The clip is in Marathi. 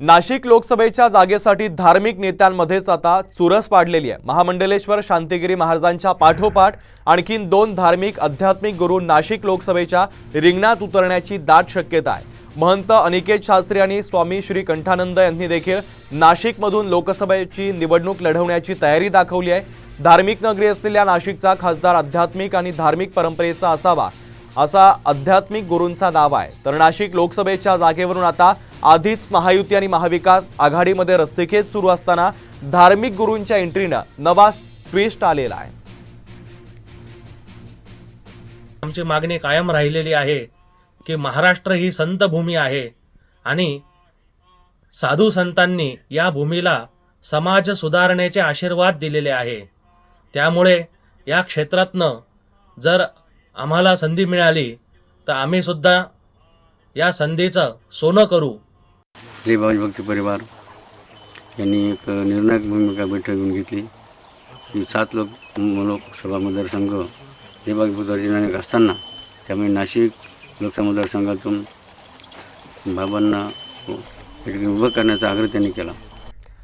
नाशिक लोकसभेच्या जागेसाठी धार्मिक नेत्यांमध्येच आता चुरस पाडलेली आहे. महामंडलेश्वर शांतिगिरी महाराजांच्या पाठोपाठ आणखीन दोन धार्मिक आध्यात्मिक गुरु नाशिक लोकसभेच्या रिंगणात उतरण्याची दाट शक्यता आहे. महंत अनिकेत शास्त्री आणि स्वामी श्री कंठानंद यांनी देखील नाशिकमधून लोकसभेची निवडणूक लढवण्याची तयारी दाखवली आहे. धार्मिक नगरी असलेल्या नाशिकचा खासदार आध्यात्मिक आणि धार्मिक परंपरेचा असावा असा आध्यात्मिक गुरूंचा दावा आहे. तर नाशिक लोकसभेच्या जागेवरून आता आधीच महायुती आणि महाविकास आघाडीमध्ये रस्तेखेच सुरू असताना धार्मिक गुरूंच्या एंट्रीनं नवा ट्विस्ट आलेला आहे. आमची मागणी कायम राहिलेली आहे की महाराष्ट्र ही संत भूमी आहे आणि साधू संतांनी या भूमीला समाज सुधारण्याचे आशीर्वाद दिलेले आहे. त्यामुळे या क्षेत्रातनं जर आम्हाला संधी मिळाली तर आम्ही सुद्धा या संधीचं सोनं करू. श्री बाबाजी भक्ती परिवार यांनी एक निर्णायक भूमिका बैठक घेऊन घेतली. की सात लोक लोकसभा मतदारसंघ देवाजी निर्णायक असताना त्यामुळे नाशिक लोकसभा मतदारसंघातून बाबांना उभं करण्याचा आग्रह त्यांनी केला.